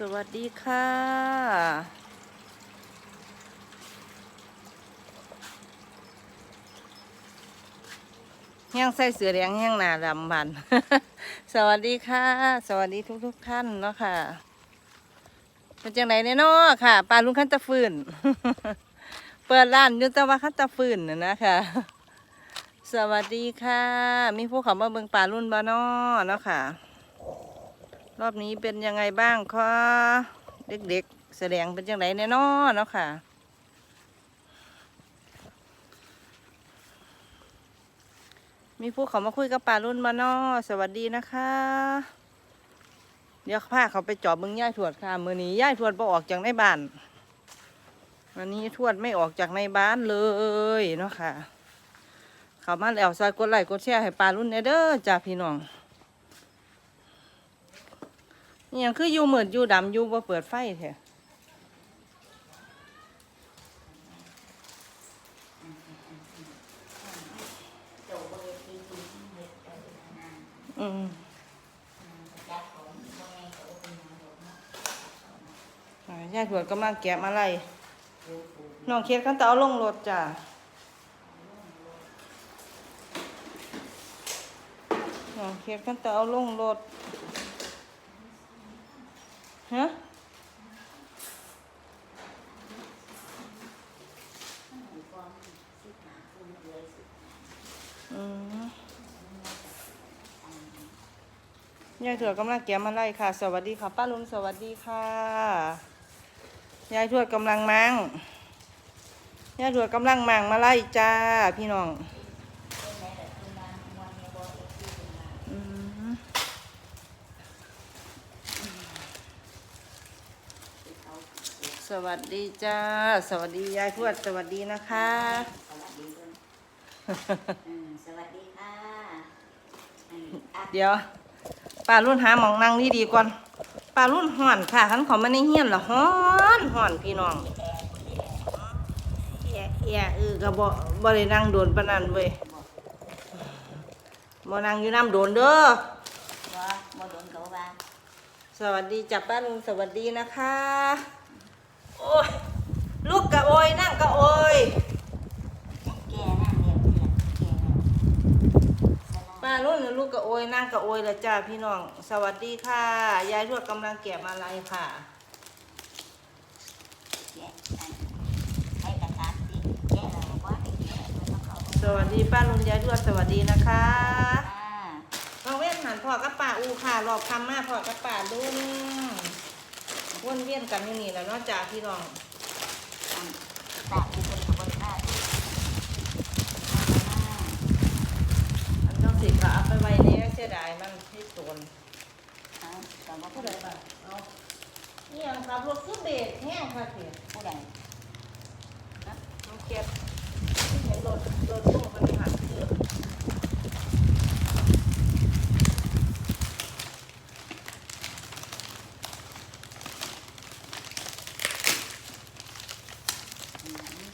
สวัสดีค่ะยังใส่เสือแดงยังหนาดำบัน สวัสดีค่ะ สวัสดีทุกทุกท่านเนาะค่ะเป็นจังไหนเนี่ยเนาะค่ะปลาลุงขั้นตะฟืน เปิดร้านยุตะว่าขั้นตะฟืนนะนะคะสวัสดีค่ะ มีผู้เขามาเบิงปลารุ่นบ้านอเนาะค่ะ รอบนี้เป็นยังไงบ้างคะเด็กๆ แสดงเป็นยังไงแน่นอนเนาะค่ะ มีผู้เขามาคุยกับป่ารุ่นมานอสวัสดีนะคะ เดี๋ยวพาเขาไปจอบมึงย่ายทวดค่ะ มือนี้ย่ายทวดบ่ออกจากในบ้านวันนี้ทวดไม่ออกจากในบ้านเลยเนาะค่ะ เขามาแล้วซอยกดไลค์กดแชร์ให้ป่ารุ่นเนเด้อจ้าพี่น้อง อหยังคืออยู่มืดอยู่ดำอยู่บ่เปิดไฟแท้อืมอ่ายถวดกำลังแกะมาไล่น้องเคสขั้นตอนเอาลงรถจ้ะน้องเคสขั้นตอนเอาลงรถ ยายทวดกำลังแกะมาไล่ค่ะ สวัสดีค่ะ ป้าลุงสวัสดีค่ะ ยายทวดกำลังมังยายทวดกำลังมังมาไล่จ้า พี่น้องอืมสวัสดีจ้า สวัสดียายทวด สวัสดีนะคะ สวัสดีด้วยอืมสวัสดีค่ะอืมอะเดี๋ยว ป้ารุ่นหาหมองนั่งนี่ดีก่อนป้ารุ่นห่อนค่ะขันเขอมาในเฮียนละห่อนห่อนพี่น้องแอะแอะเออก็บ่บ่ได้นั่งโดนปนนั้นเว้ยบ่นั่งอยู่น้ำโดนเด้อว่บ่โดนเขาว่าสวัสดีจ้ะป้าลุงสวัสดีนะคะ โอ้ยลูกกะโอยนั่งกะโอย แก่นั่งเรียบเรียบแก่นั่ง สลาป้ารุ่นลูกกะโอยนั่งกะโอยล้วจ้าพี่น้อง สวัสดีค่ะ ยายทวดกำลังแกะมาลัยค่ะแก่อันให้กระทะสิแก่เราบอกว่าให้แก่ไม่ต้องเขาสวัสดีป้าลุงยายทวดสวัสดีนะคะอ่าเว้นหันพ่อกับป้าอูค่ะรอบคำมาพ่อกับป้าดุนวนเวียนกันอยู่นี่แล้วเนาะจ้าพี่น้องอันตาอุเป็นขบวนท่าที่อ่า อันต้องสิค่ะเอาไปไว้เนี่ยเสียดาย มันที่สวนเอาแต่ว่าผู้ผู้ใดใดบ้างเอานี่ยังขับรถคือเบรกแห้งค่ะเพียผู้ใดน้องเก็บเห็นรถรถตู้มันผ่านเกือบ อืม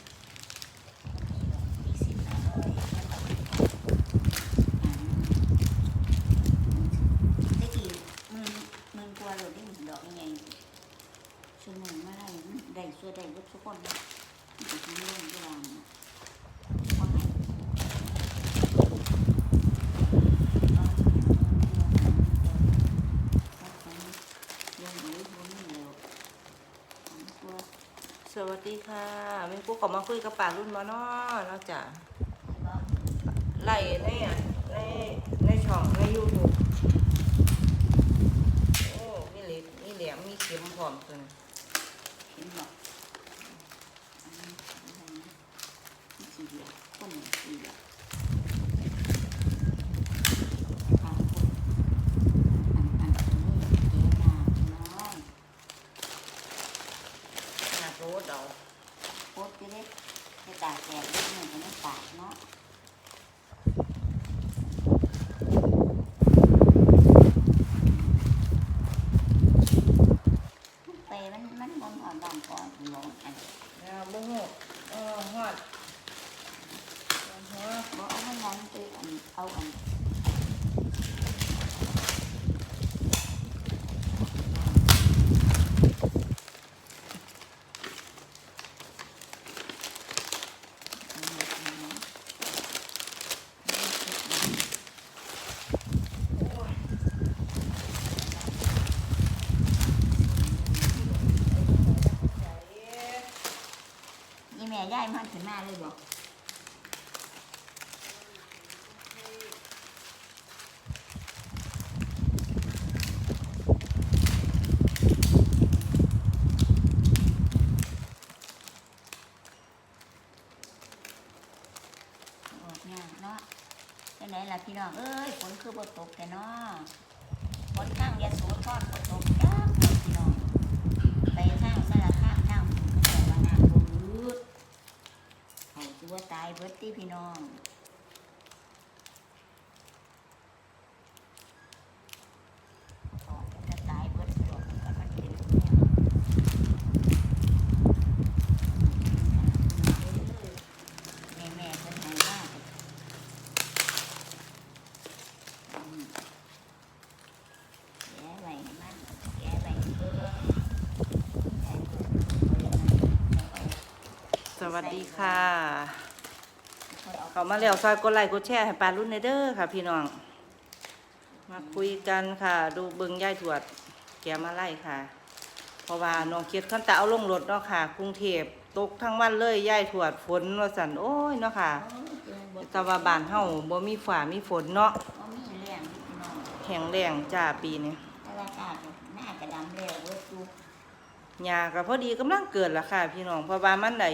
ยี่สิบห้าร้อยอ่าได้กี่หมื่นหมื่นกว่าเลยได้หนึ่งดอกยังไง ชั่วโมงมาได้ได้ช่วยได้เบิดทุกคนนะมันจะมีเรื่องเวลาเนาะว่าไงเรื่องนี้พวกนี้เร็วของตัว สวัสดี ค่ะมีผู้ขอมาคุยกับป่ารุ่นมาเนาะเนาะจ้ะไล่ในอะในในช่องในยูทูบโอ้มีเหล็กมีแหลมมีเข็มพร้อมตัวนี้เห็นบอกอันนี้อะไรนนี่สีเหลืองคนหนึ่งสีเหลืองทางคนอันอันนี้เจ๊นาน้อย หนักรถเอา โคตรเล็กให้ตากแดดเล็กหนึ่งก็ไม่ตากเนาะ ย่ายมันขึ้นมาเลยบอกออกงานเนาะจังไหนล่ะพี่น้องเอ้ยฝนคือบ่ตกแต่เนาะฝนข้างยาสูทอดบ่ตกจ้าพี่น้อง ไปทางสารคามทางเขาบอกว่าน้ำบ่มืดเขาตัวตายเบิดที่พี่น้องเขายเบิดตัวมันก็มันเป็นแม่แม่ๆเพิ่น้องสวัสดีค่ะ เขามาแล้วซอยกดไลค์กดแชร์ให้ปลารุ่นในเด้อค่ะ พี่น้อง มาคุยกันค่ะ ดูเบิงย่ายถวด แกมาไล่ค่ะ เพราะว่าน้องเคียดขั้นตะเอาลงรถเนาะค่ะกรุงเทพตกทั้งวันเลยย่ายถวดฝนว่าสันโอ้ยเนาะค่ะแต่ว่าบ้านเฮาบ่มีฝ่ามีฝนเนาะก็มีเรื่องพี่น้องแห้งแล้งจ้าปีนี้แต่ว่าตาหน้ากระดำแล้วเวิร์ดดูหญ้าก็พอดีกำลังเกิดละค่ะ พี่น้องเพราะว่ามันได้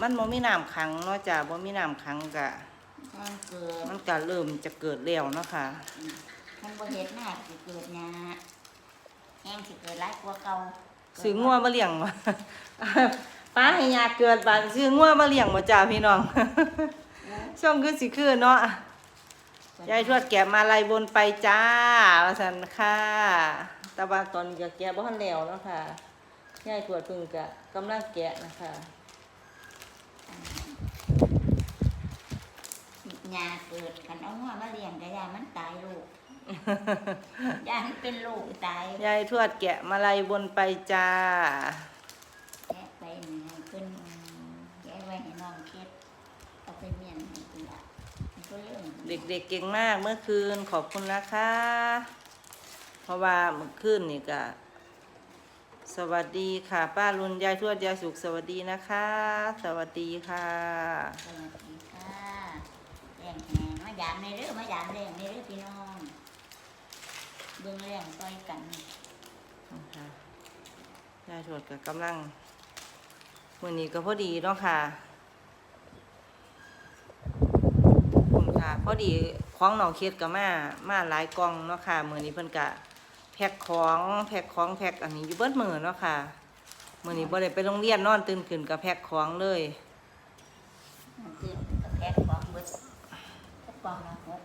มันบ่มีน้ำขังเนาะจ้าบ่มีน้ำขังก็ทางเกิดมันก็เริ่มจะเกิดแล้วเนาะค่ะท่านบ่เฮ็ดหน้าสิเกิดหญ้าแห้งสิเกิดหลายกว่าเก่าซื้องัวมาเลี้ยงวะป้าให้ยาเกิดบานซื้องัวมาเลี้ยงบ่จ้าพี่น้อง ช่วงคือสิคือเนาะยายทวดแกะมาลายบนไปจ้าว่าซั่นค่ะแต่ว่าตอนนี้ก็แกะบ่ทันแล้วเนาะค่ะยายทวดเพิ่งก็กำลังแกะนะคะ หญ้าเกิดคันเอาหัวมาเลี้ยงก็ยามันตายลูก ยามันเป็นลูกตายยายทวดแกะมาลายบนไปจ้า แกะไปนี่ให้เพิ่นแกะไว้ให้น้องเก็บเอาไปเมียนให้เพิ่นละมันก็เรื่องเด็กๆเก่งมากเมื่อคืนขอบคุณนะคะ เพราะว่าเมื่อคืนนี่ก็สวัสดีค่ะ ป้ารุนยายทวดยายสุขสวัสดีนะคะ สวัสดีค่ะ สวัสดีค่ะแรงแหงมายามในเรื่องมายามแรงในเรื่องพี่น้องเบิ่งแรงต่อยกันยายทวดก็กำลังวันนี้ก็พอดีเนาะค่ะขอบคุณค่ะ พอดีของหนองเคสกับมามาหลายกล่องเนาะค่ะมือนี้เพิ่นกะแพ็คของแพ็คของแพ็คอันนี้อยู่เบิดมือเนาะค่ะมือนี้บ่ได้ไปโรงเรียนนอนตื่นขึ้นกับแพ็คของเลยมันคือกับแพ็คของเบิดแพ็ คของละหก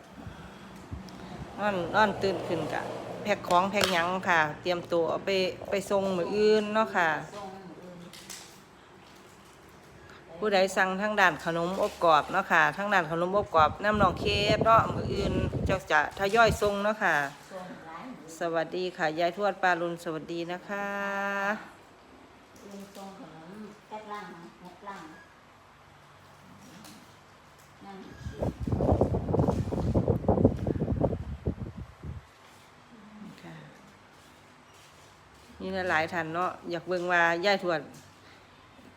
นอนนอนตื่นขึ้นกะแพ็คของแพ็คหยังค่ะ เตรียมตัวเอาไปไปส่งมืออื่นเนาะค่ะส่งอื่นผู้ใดสั่งทางด้านขนมอบกรอบเนาะค่ะทางด้านขนมอบกรอบน้ำหนองเคสเนาะมืออื่นเจ้าจะทยอยส่งเนาะค่ะส่งหลายอื่นสวัสดีค่ะยายทวดปารุนสวัสดีนะคะ อื่นส่งขนมแพ็คล่างหกล่างนั่น ค่ะมี หลายๆท่านเนาะอยากเบิ่งว่ายายทวด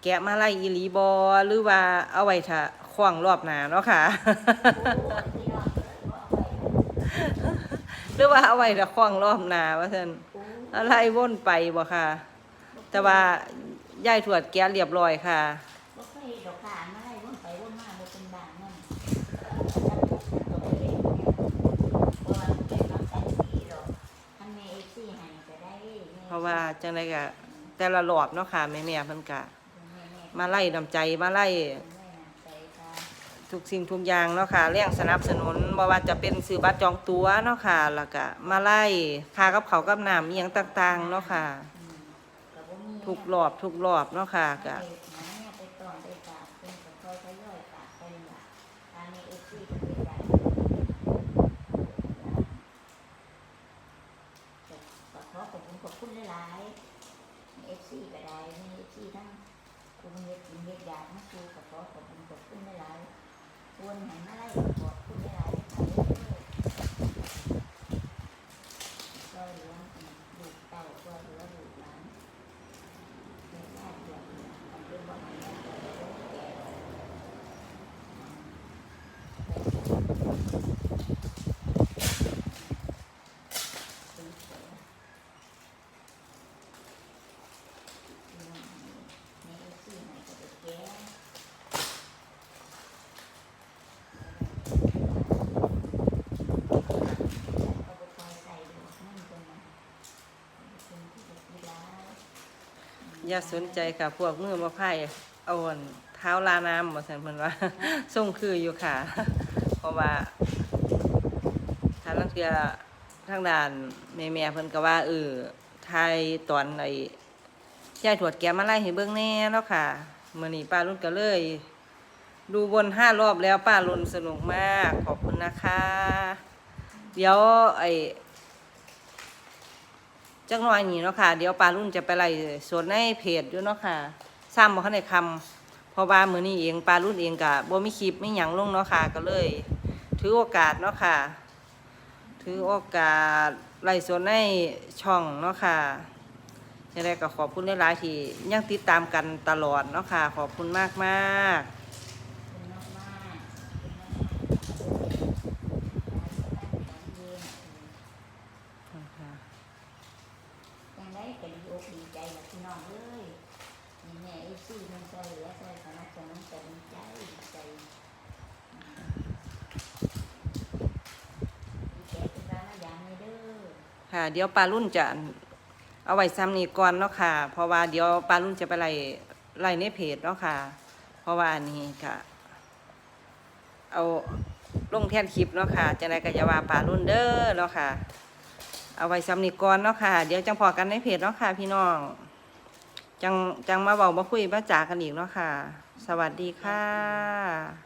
แกะมาไล่อีหลีบอหรือว่าเอาไว้ถ้าคว้างรอบหน้าเนาะค่ะ หรือว่าเอาไว้ถ้าคว้างรอบหน้าว่าซั่นอะไรว่นไปบ่ค่ะ แต่ว่ายายทวดแกะเรียบร้อยค่ะบ่เคยดอกขามาไล่วนไปวนมาบ่เป็นบานนั่น ราะว่าจังไดก็แต่ละรอบเนาะค่ะแม่ๆเพิ่นก็แม่แม่มาไล่น้ำใจมาไล่ทุกสิ่งทุกอย่างเนาะค่ะเรื่องสนับสนุนบ่ว่าจะเป็นซื้อบัตรจองตั๋วเนาะค่ะแล้วก็มาไล่ค่ากับเขากับน้ำอียงต่างๆเนาะค่ะอืมก็บ่มีทุกรอบทุกรอบเนาะค่ะก็ หาเนี่ยไปตอนไปฝากเพิ่นก็ค่อยทยอยฝากไปล่ะทางในเอฟซีก็เป็นได้ก็ขอขอบคุณขอบคุณหลายๆ เอฟซีก็ได้มีเอฟซีทั้งคุณเอยากินเฮ็ดยาทั้งครูก็ขอขอบคุณขอบคุณไม่ไรควรให้มาไล่ขอบคุณไม่ไรๆค่ะก็เหลือลูกเต่าก็เหลือลูกหลานเฮ็ดได้เดือดทำเป็นบ่ให้แม่ก็ได้แก่ อย่าสนใจค่ะ พวกมือมาไพ่เอาอันเท้าลาน้ำมาสันเพิ่นว่าส่งคืออยู่ค่ะ เพราะว่าทางลังเทือทางด่านแม่แม่เพิ่นก็ว่าเออไทยตอนไอ้ยายถวดแกมาไล่ให้เบิ่งแน่แล้วค่ะมื้อนี้ป้ารุ่นก็เลย ดูวนห้ารอบแล้วป้ารุ่นสนุกมากขอบคุณนะคะ เดี๋ยวไอ้ จักหน่อยนี่เนาะค่ะ เดี๋ยวปลารุ่นจะไปไล่สวนในเพจอยู่เนาะค่ะซ้ำบ่คันได้คำเพราะว่ามื้อนี้เองปลารุ่นเองก็บ่มีคลิปมีหยังลงเนาะค่ะ ก็เลย ถือโอกาสเนาะค่ะ ถือโอกาสไล่สวนในช่องเนาะค่ะยังไงก็ขอบคุณหลายๆที่ยังติดตามกันตลอดเนาะค่ะ ขอบคุณมากมากๆนะคะ ยังได้เป็นดีอกดีใจกับ พี่น้องเลยแม่ไอ้ซี่มันใจเหลือใจสนับสนุนใจใจใจดีใจเป็นร้าอาหารในเด้อค่ะเดี๋ยวปลารุ่นจะเอาไว้ซ้ำนี้ก่อนเนาะค่ะ เพราะว่าเดี๋ยวปลารุ่นจะไปไล่ไล่ในเพจเนาะค่ะ เพราะว่านนี้ก็เอาลงแท่นคลิปเนาะค่ะจะได้ก็จะว่าปลารุ่นเด้อเนาะค่ะ เอาไว้ซ้ำนี้ก่อนเนาะค่ะ เดี๋ยวจังพอกันในเพจเนาะค่ะ พี่น้อง จังจังมาเบามาคุยมาจากันอีกเนาะค่ะ สวัสดีค่ะ